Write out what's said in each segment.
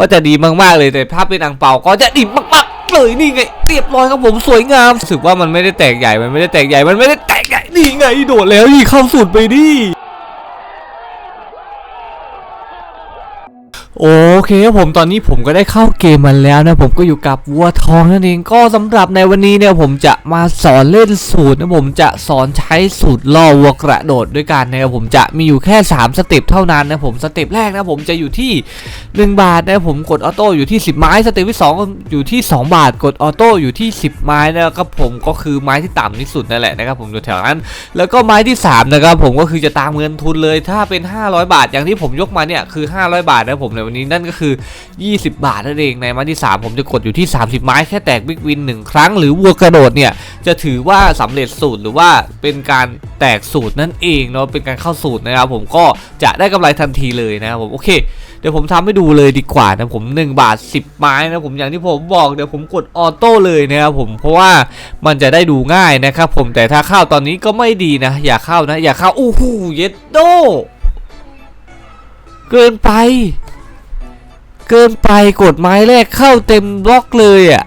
ก็จะดีมากๆเลยแต่ถ้าเป็นอังเปาก็จะดีมากๆเลยนี่ไงเรียบร้อยครับผมสวยงามรู้สึกว่ามันไม่ได้แตกใหญ่มันไม่ได้แตกใหญ่มันไม่ได้แตกใหญ่นี่ไงโดดแล้วนี่เข้าสุดไปดิ โอเคครับผมตอนนี้ผมก็ได้เข้าเกมมาแล้วนะผมก็อยู่กับวัวทองนั่นเองก็สำหรับในวันนี้เนี่ยผมจะมาสอนเล่นสูตรนะผมจะสอนใช้สูตรล่อวัวกระโดดด้วยกันนะครับผมจะมีอยู่แค่ 3 สเต็ปเท่านั้นนะผมสเต็ปแรกนะผมจะอยู่ที่ 1 บาทนะผมกดออโต้อยู่ที่ 10 ไม้สเต็ปที่ 2 อยู่ที่ 2 บาท กดออโต้อยู่ที่ 10 ไม้นะครับผมก็คือไม้ที่ต่ำที่สุดนั่นแหละนะครับผมอยู่แถวนั้น แล้วก็ไม้ที่3นะครับผมก็คือจะตามเงินทุนเลยถ้าเป็น 500 บาทอย่างที่ผมยกมาเนี่ยคือ 500 บาทนะผมในวันนี้นั่นก็คือ 20 บาทนั่นเองในไม้ที่ 3 ผมจะกดอยู่ที่ 30 ไม้แค่แตกบิ๊กวินหนึ่งครั้งหรือวัวกระโดดเนี่ยจะถือว่าสำเร็จสูตรหรือว่าเป็นการแตกสูตรนั่นเองเนาะเป็นการเข้าสูตรนะครับผมก็จะได้กำไรทันทีเลยนะครับผมโอเคเดี๋ยวผมทำให้ดูเลยดีกว่านะผม 1 บาท 10 ไม้นะผมอย่างที่ผมบอกเดี๋ยวผมกดออโต้เลยนะครับผมเพราะว่ามันจะได้ดูง่ายนะครับผมแต่ถ้าเข้าตอนนี้ก็ไม่ดีนะ อย่าเข้านะ อย่าเข้าอู้หูเย็ดโดเกินไป เกินไปกดไม้แรกเข้าเต็มบล็อกเลยอะ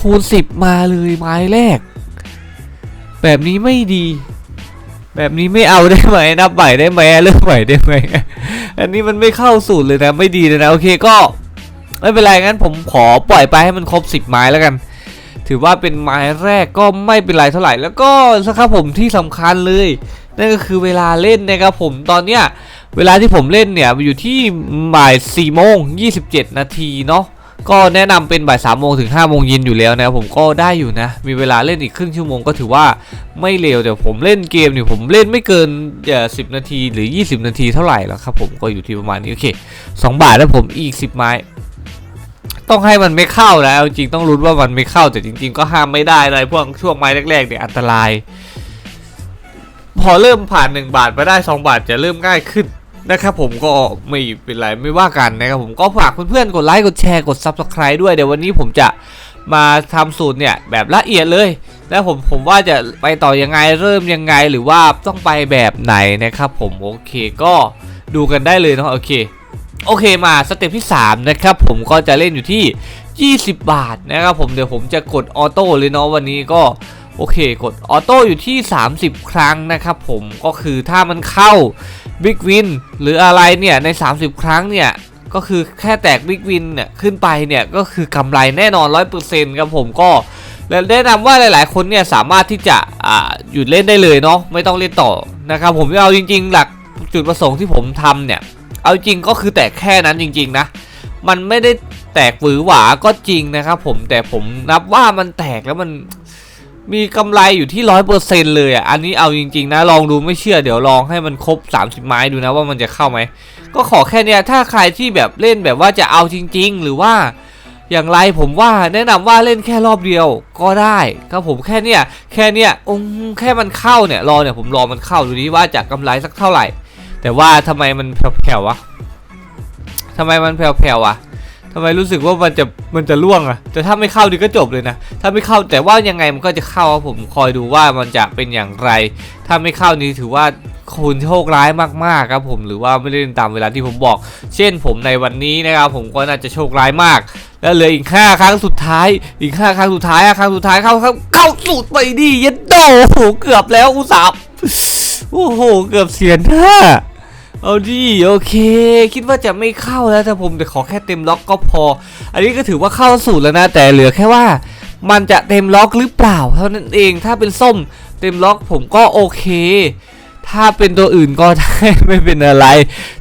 คูณ 10 มาเลยไม้แรก แบบนี้ไม่ดี แบบนี้ไม่เอาได้ไหมนับใหม่ได้ไหมเริ่มใหม่ได้ไหม อันนี้มันไม่เข้าสูตรเลยนะ ไม่ดีเลยนะ โอเคก็ ไม่เป็นไรงั้นผมขอปล่อยไปให้มันครบ 10 ไม้แล้วกันถือว่าเป็นไม้แรกก็ไม่เป็นไรเท่าไหร่ แล้วก็สักครับผมที่สำคัญเลย นั่นก็คือเวลาเล่นนะครับผมตอนเนี้ย เวลาที่ผมเล่นเนี่ยอยู่ที่บ่าย4โมง27นาทีเนาะก็แนะนำเป็นบ่าย3โมงถึง5โมงเย็นอยู่แล้วนะผมก็ได้อยู่นะ มีเวลาเล่นอีกครึ่งชั่วโมงก็ถือว่าไม่เร็วแต่ผมเล่นเกมเนี่ยผมเล่นไม่เกินเอ่อ10นาทีหรือ 20 นาทีเท่าไหร่แล้วครับผมก็อยู่ที่ประมาณนี้โอเค2บาทแล้วผมอีก 10 ไม้ ต้องให้มันไม่เข้านะเอาจริงต้องรู้นว่ามันไม่เข้าแต่จริง ๆ ก็ห้ามไม่ได้เลยพวกช่วงไม้แรกๆเนี่ยอันตราย พอเริ่มผ่าน 1 บาทมาได้ 2 บาทจะเริ่มง่ายขึ้น นะครับผมก็ไม่เป็นไรไม่ว่ากันนะครับผมก็ฝากเพื่อนๆกดไลค์กดแชร์กด Subscribe ด้วยเดี๋ยววันนี้ผมจะมาทำสูตรเนี่ยแบบละเอียดเลย แล้วผมผมว่าจะไปต่อยังไงเริ่มยังไงหรือว่าต้องไปแบบไหนนะครับผมโอเคก็ดูกันได้เลยเนาะโอเคโอเคมาสเต็ปที่ 3 นะครับผมก็จะเล่นอยู่ที่ 20 บาทนะครับผมเดี๋ยวผมจะกดออโต้เลยเนาะวันนี้ก็โอเค กดออโต้อยู่ที่ 30 ครั้งนะครับผมก็คือถ้ามันเข้า บิ๊กวินหรืออะไรเนี่ยใน 30 ครั้งเนี่ยก็คือแค่แตกบิ๊กวินเนี่ยขึ้นไปเนี่ยก็คือกำไรแน่นอน 100%ครับผมก็และแนะนำว่าหลาย ๆ คนเนี่ยสามารถที่จะอ่าหยุดเล่นได้เลยเนาะไม่ต้องเล่นต่อนะครับผมเอาจริง ๆ หลักจุดประสงค์ที่ผมทำเนี่ยเอาจริงก็คือแตกแค่นั้นจริง ๆ นะ มันไม่ได้แตกหวือหวาก็จริงนะครับผมแต่ผมนับว่ามันแตกแล้วมัน มีกำไรอยู่ที่ร้อยเปอร์เซ็นเลยอะ อันนี้เอาจริง ๆ นะ ลองดูไม่เชื่อเดี๋ยวลองให้มันครบ 30 ไม้ดูนะว่ามันจะเข้าไหม ก็ขอแค่เนี้ย ถ้าใครที่แบบเล่นแบบว่าจะเอาจริง ๆ หรือว่าอย่างไรผมว่าแนะนำว่าเล่นแค่รอบเดียวก็ได้ครับผมแค่เนี้ยแค่เนี้ยองแค่มันเข้าเนี่ยรอเนี่ยผมรอมันเข้าดูดิว่าจะกำไรสักเท่าไหร่ แต่ว่าทำไมมันแผ่วๆวะทำไมมันแผ่วๆอะ ทำไมรู้สึกว่ามันจะมันจะล่วงอะแต่ถ้าไม่เข้าดีก็จบเลยนะ ถ้าไม่เข้าแต่ว่ายังไงมันก็จะเข้าครับผมคอยดูว่ามันจะเป็นอย่างไร ถ้าไม่เข้านี่ถือว่าคุณโชคร้ายมากๆครับผมหรือว่าไม่ได้เล่นตามเวลาที่ผมบอก เช่นผมในวันนี้นะครับผมก็น่าจะโชคร้ายมาก แล้วเหลืออีก5ครั้งสุดท้ายอีก5ครั้งสุดท้ายครั้งสุดท้ายเข้าเข้าเข้าสูตรไปดิเยัดโดโอ้โหเกือบแล้วอุตส่าห์โอ้โหเกือบเสียหน้า เอาดิโอเค คิดว่าจะไม่เข้าแล้วแต่ผมแต่ขอแค่เต็มล็อกก็พอ อันนี้ก็ถือว่าเข้าสูตรแล้วนะแต่เหลือแค่ว่ามันจะเต็มล็อกหรือเปล่าเท่านั้นเองถ้าเป็นส้มเต็มล็อกผมก็โอเค ถ้าเป็นตัวอื่นก็ได้ไม่เป็นอะไร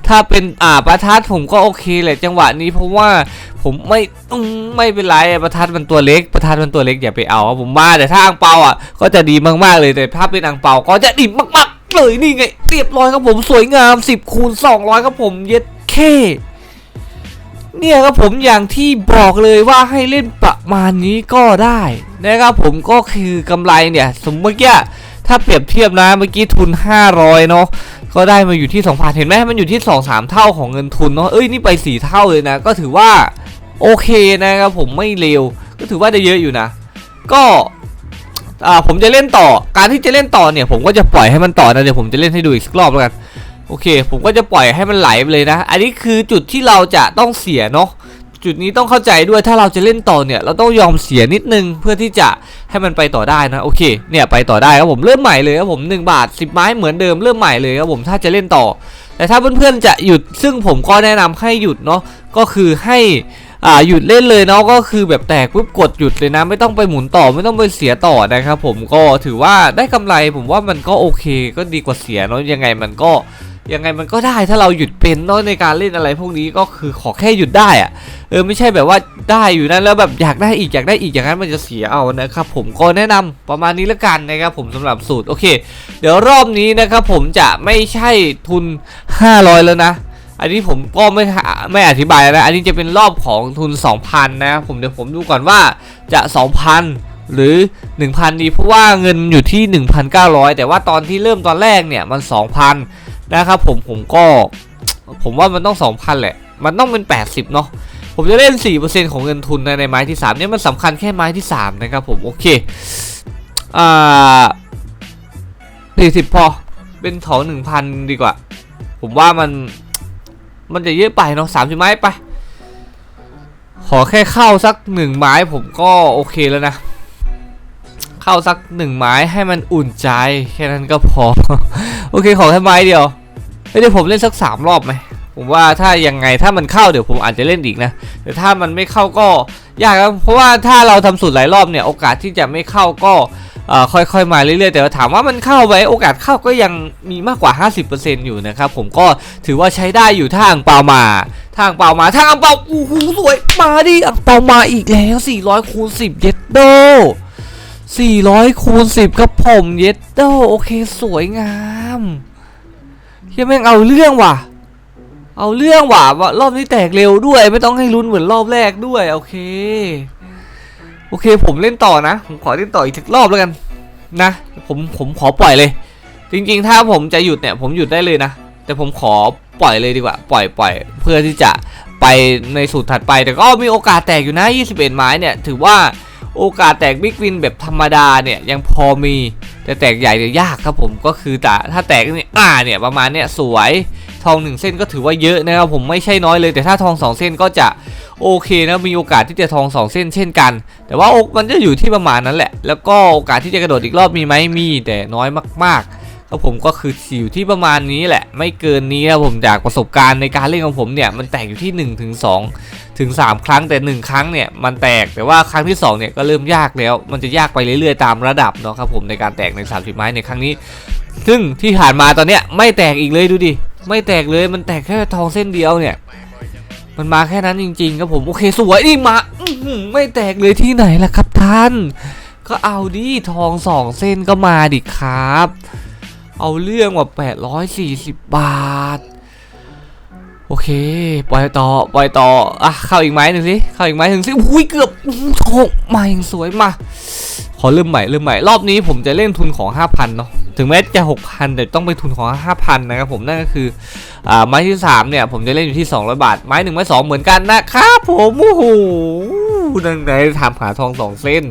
ถ้าเป็นอ่าประทัดผมก็โอเคแหละจังหวะนี้เพราะว่าผมไม่อืมไม่เป็นไรประทัดมันตัวเล็กประทัดมันตัวเล็กอย่าไปเอาผมมาแต่ถ้าอังเปาอะก็จะดีมากๆเลยแต่ถ้าเป็นอังเปาก็จะดีมากๆ เลยนี่ไงเรียบร้อยครับผมสวยงาม 10คูณ200ครับผมเย็ดเคเนี่ยครับผมอย่างที่บอกเลยว่าให้เล่นประมาณนี้ก็ได้นะครับผมก็คือกำไรเนี่ย สมมติเมื่อกี้ถ้าเปรียบเทียบนะเมื่อกี้ทุน 500เนาะก็ได้มาอยู่ที่2,000เห็นไหมมันอยู่ที่ 2-3 เท่าของเงินทุนเนาะเอ้ยนี่ไป 4 เท่าเลยนะ ก็ถือว่าโอเคนะครับผมไม่เลวก็ถือว่าได้เยอะอยู่นะ ก็ อ่าผมจะเล่นต่อ การที่จะเล่นต่อเนี่ย ผมก็จะปล่อยให้มันต่อนะเดี๋ยวผมจะเล่นให้ดูอีกรอบแล้วกันโอเค ผมก็จะปล่อยให้มันไหลไปเลยนะ อันนี้คือจุดที่เราจะต้องเสียเนาะจุดนี้ต้องเข้าใจด้วยถ้าเราจะเล่นต่อเนี่ย เราต้องยอมเสียนิดนึงเพื่อที่จะให้มันไปต่อได้นะโอเคเนี่ยไปต่อได้ครับผมเริ่มใหม่เลยครับผม 1 บาท 10 ไม้เหมือนเดิมเริ่มใหม่เลยครับผมถ้าจะเล่นต่อ แต่ถ้าเพื่อนๆจะหยุดซึ่งผมก็แนะนำให้หยุดเนาะก็คือให้ อ่าหยุดเล่นเลยเนาะก็คือแบบแตกปุ๊บกดหยุดเลยนะ ไม่ต้องไปหมุนต่อไม่ต้องไปเสียต่อนะครับผมก็ถือว่าได้กำไรผมว่ามันก็โอเค ก็ดีกว่าเสียเนาะยังไงมันก็ยังไงมันก็ได้ถ้าเราหยุดเป็นเนาะในการเล่นอะไรพวกนี้ก็คือขอแค่หยุดได้อะเออไม่ใช่แบบว่าได้อยู่นั่นแล้วแบบอยากได้อีกอยากได้อีกอย่างนั้นมันจะเสียเอานะครับผมก็แนะนำประมาณนี้ล้วกันนะครับผมสำหรับสูตรโอเค เดี๋ยวรอบนี้นะครับผมจะไม่ใช่ทุน 500 แล้วนะ อันนี้ผมก็ไม่ไม่อธิบายแล้วนะอันนี้จะเป็นรอบของทุน 2,000 นะผมเดี๋ยวผมดูก่อนว่าจะ 2,000 หรือ 1,000 ดีเพราะว่าเงินอยู่ที่ 1,900 แต่ว่าตอนที่เริ่มตอนแรกเนี่ยมัน 2,000 นะครับผมผมก็ผมว่ามันต้อง 2,000 แหละ มันต้องเป็น 80 เนาะผมจะเล่น 4%ของเงินทุนในในไม้ที่ 3 เนี่ยมันสำคัญแค่ไม้ที่ 3 นะครับผมโอเคอ่า40พอเป็นของ1,000 ดีกว่า ผมว่ามัน มันจะเยอะไปเนาะสามสิบไม้ไป ขอแค่เข้าสักหนึ่งไม้ผมก็โอเคแล้วนะ เข้าสักหนึ่งไม้ให้มันอุ่นใจ แค่นั้นก็พอ โอเคขอแค่ไม้เดียวเดี๋ยวผมเล่นสักสามรอบไหมผมว่าถ้ายังไงถ้ามันเข้าเดี๋ยวผมอาจจะเล่นอีกนะ แต่ถ้ามันไม่เข้าก็ยากครับเพราะว่าถ้าเราทำสูตรหลายรอบเนี่ยโอกาสที่จะไม่เข้าก็ ค่อยๆมาเรื่อยๆ แต่ว่าถามว่ามันเข้าไหมโอกาสเข้าก็ยังมีมากกว่า 50%อยู่นะครับผมก็ถือว่าใช้ได้อยู่ถ้างเปามาถ้าอ่างเปามาถ้าอ่างเปาโอ้โหสวยมาดิอ่างเปามาอีกแล้ว 400คูณ10 เย็ดโด400คูณ10ครับผมเย็ดโดโอเคสวยงามเฮียแม่งเอาเรื่องว่ะเอาเรื่องว่ะรอบนี้แตกเร็วด้วย ไม่ต้องให้ลุ้นเหมือนรอบแรกด้วย โอเค โอเคผมเล่นต่อนะ ผมขอเล่นต่ออีกสักรอบแล้วกันนะ ผมผมขอปล่อยเลย จริงๆ ถ้าผมจะหยุดเนี่ย ผมหยุดได้เลยนะ แต่ผมขอปล่อยเลยดีกว่า ปล่อยปล่อยเพื่อที่จะไปในสูตรถัดไป แต่ก็มีโอกาสแตกอยู่นะ 21 ไม้เนี่ย ถือว่าโอกาสแตกบิ๊กวินแบบธรรมดาเนี่ยยังพอมี แต่แตกใหญ่เนี่ยยากครับผมก็คือแต่ถ้าแตกเนี่ยอ่าเนี่ยประมาณเนี่ยสวย ทองหนึ่งเส้นก็ถือว่าเยอะนะครับผมไม่ใช่น้อยเลย แต่ถ้าทองสองเส้นก็จะโอเคนะมีโอกาสที่จะทองสองเส้นเช่นกัน แต่ว่าอกมันจะอยู่ที่ประมาณนั้นแหละ แล้วก็โอกาสที่จะกระโดดอีกรอบมีไหมมีแต่น้อยมากๆครับผมก็คืออยู่ที่ประมาณนี้แหละ ไม่เกินนี้นะผมจากประสบการณ์ในการเล่นของผมเนี่ยมันแตกอยู่ที่1ถึง2ถึง 3 ครั้งแต่ 1 ครั้งเนี่ยมันแตกแต่ว่าครั้งที่2เนี่ยก็เริ่มยากแล้ว มันจะยากไปเรื่อยๆตามระดับเนาะครับผมในการแตกใน 30 ไม้ในครั้งนี้ ซึ่งที่ผ่านมาตอนเนี้ยไม่แตกอีกเลยดูดิ ไม่แตกเลยมันแตกแค่ทองเส้นเดียวเนี่ย มันมาแค่นั้นจริง ๆ ครับผมโอเคสวยนี่มาไม่แตกเลยที่ไหนล่ะครับท่าน ก็เอาดิทองสองเส้นก็มาดิครับ เอาเรื่องว่า840 บาท โอเค ปล่อยต่อปล่อยต่ออะเข้าอีกไม้หนึ่งสิเข้าอีกไม้หนึ่งสิอุ้ยเกือบทองมาอย่างสวยมาขอเริ่มใหม่เริ่มใหม่รอบนี้ผมจะเล่นทุนของ 5,000เนาะ ถึงแม้จะ 6,000 แต่ต้องไปทุนของ 5,000 นะครับผมนั่นก็คืออ่าไม้ที่ 3 เนี่ย ผมจะเล่นอยู่ที่ 200 บาท ไม้หนึ่งไม้สองเหมือนกันนะครับผมโอ้โหดังไหนถามหาทองสองเส้น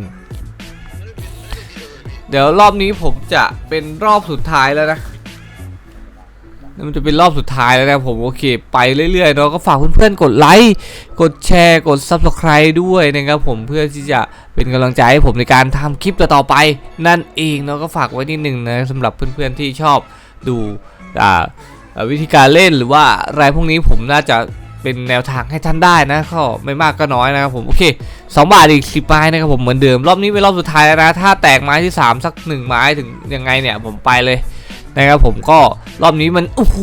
เดี๋ยวรอบนี้ผมจะเป็นรอบสุดท้ายแล้วนะ มันจะเป็นรอบสุดท้ายแล้วนะผมโอเค ไปเรื่อยๆเนาก็ฝากเพื่อนๆกดไลค์กดแชร์กด Subscribe ด้วยนะครับผมเพื่อที่จะเป็นกำลังใจให้ผมในการทำคลิปต่อๆไป นั่นเองเนาก็ฝากไว้นิดหนึ่งนะสำหรับเพื่อนๆที่ชอบดูอ่าวิธีการเล่นหรือว่าอะไรพวกนี้ผมน่าจะเป็นแนวทางให้ท่านได้นะก็ไม่มากก็น้อยนะครับผมโอเคสองบาทอีกสิบไม้นะครับผมเหมือนเดิมรอบนี้เป็นรอบสุดท้ายแล้วนะถ้าแตกไม้ที่สามสักหนึ่งไม้ถึงยังไงเนี่ยผมไปเลย นะครับผมก็รอบนี้มันโอ้โห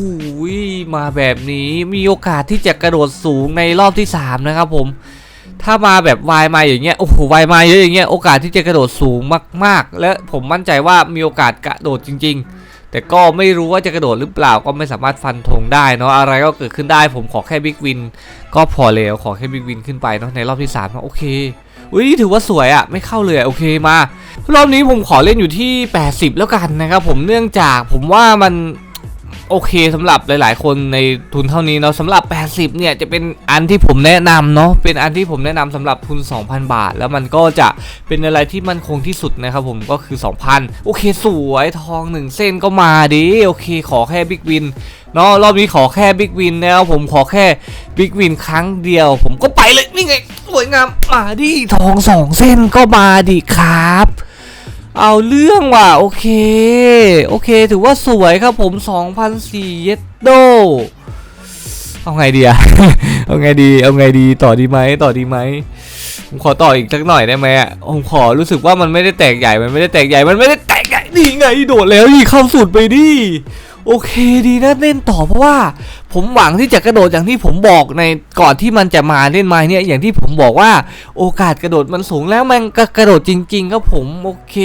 มาแบบนี้มีโอกาสที่จะกระโดดสูงในรอบที่ 3 นะครับผมถ้ามาแบบวายมาอย่างเงี้ยโอ้โหวายมาเยอะอย่างเงี้ยโอกาสที่จะกระโดดสูงมากๆ และผมมั่นใจว่ามีโอกาสกระโดดจริง ๆ แต่ก็ไม่รู้ว่าจะกระโดดหรือเปล่าก็ไม่สามารถฟันธงได้เนาะอะไรก็เกิดขึ้นได้ผมขอแค่บิ๊กวินก็พอแล้วขอแค่บิ๊กวินขึ้นไปเนาะในรอบที่3นะโอเค อุ้ยถือว่าสวยอะไม่เข้าเลยโอเคมารอบนี้ผมขอเล่นอยู่ที่ 80 แล้วกันนะครับผมเนื่องจากผมว่ามัน โอเคสำหรับหลาย ๆ คนในทุนเท่านี้เนาะสำหรับ 80 เนี่ยจะเป็นอันที่ผมแนะนำเนาะเป็นอันที่ผมแนะนำสำหรับทุน 2,000 บาท แล้วมันก็จะเป็นอะไรที่มั่นคงที่สุดนะครับผมก็คือ 2,000 โอเคสวยทอง 1 เส้นก็มาดิโอเค ขอแค่บิ๊กวินเนาะรอบนี้ขอแค่บิ๊กวินนะครับผมขอแค่บิ๊กวินครั้งเดียว ผมก็ไปเลยนี่ไงสวยงามมาดิทองสองเส้นก็มาดิครับ เอาเรื่องว่ะ โอเค โอเค ถือว่าสวยครับผม 2,004เยตโดเอาไงดีอะเอาไงดี เอาไงดี ต่อดีไหม ต่อดีไหม ผมขอต่ออีกสักหน่อยได้ไหมอะผมขอรู้สึกว่ามันไม่ได้แตกใหญ่ มันไม่ได้แตกใหญ่ มันไม่ได้แตกใหญ่ นี่ไง โดดแล้วนี่เข้าสุดไปดิ โอเคดีนะเล่นต่อเพราะว่า ผมหวังที่จะกระโดดอย่างที่ผมบอกในก่อนที่มันจะมาเล่นไม้เนี่ยอย่างที่ผมบอกว่าโอกาสกระโดดมันสูงแล้วมันก็กระโดดจริง ๆ ครับผมโอเค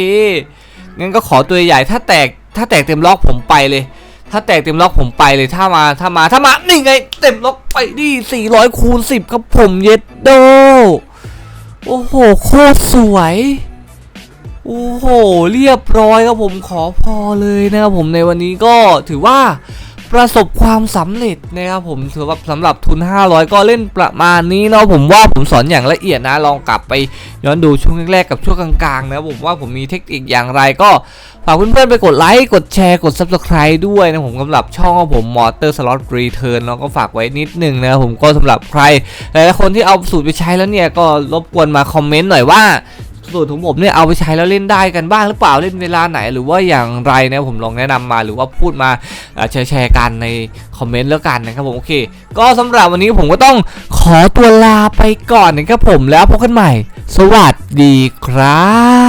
งั้นก็ขอตัวใหญ่ถ้าแตกถ้าแตกเต็มล็อกผมไปเลย ถ้าแตกเต็มล็อกผมไปเลยถ้ามาถ้ามาถ้ามานี่ไง เต็มล็อกไปดิ400คูณ10ครับผมเย็ดโดโอ้โหโคตรสวย โอ้โห เรียบร้อยครับผมขอพอเลยนะครับผมในวันนี้ก็ถือว่าประสบความสำเร็จนะครับผมถือว่าสำหรับทุน 500 ก็เล่นประมาณนี้เนาะผมว่าผมสอนอย่างละเอียดนะลองกลับไปย้อนดูช่วงแรกๆกับช่วงกลางๆนะผมว่าผมมีเทคนิคอย่างไรก็ฝากเพื่อนๆไปกดไลค์กดแชร์กด Subscribe ด้วยนะผมสำหรับช่องของผม Motor Slot Return เนาะก็ฝากไว้นิดนึงนะผมก็สำหรับใครหลายๆคนที่เอาสูตรไปใช้แล้วเนี่ยก็รบกวนมาคอมเมนต์หน่อยว่า สูตรของผมเนี่ยเอาไปใช้แล้วเล่นได้กันบ้างหรือเปล่าเล่นเวลาไหน หรือว่าอย่างไรนะผมลองแนะนำมาหรือว่าพูดมาแชร์แชร์กันในคอมเมนต์แล้วกันนะครับผมโอเค ก็สำหรับวันนี้ผมก็ต้องขอตัวลาไปก่อนนะครับผมแล้วพบกันใหม่ สวัสดีครับ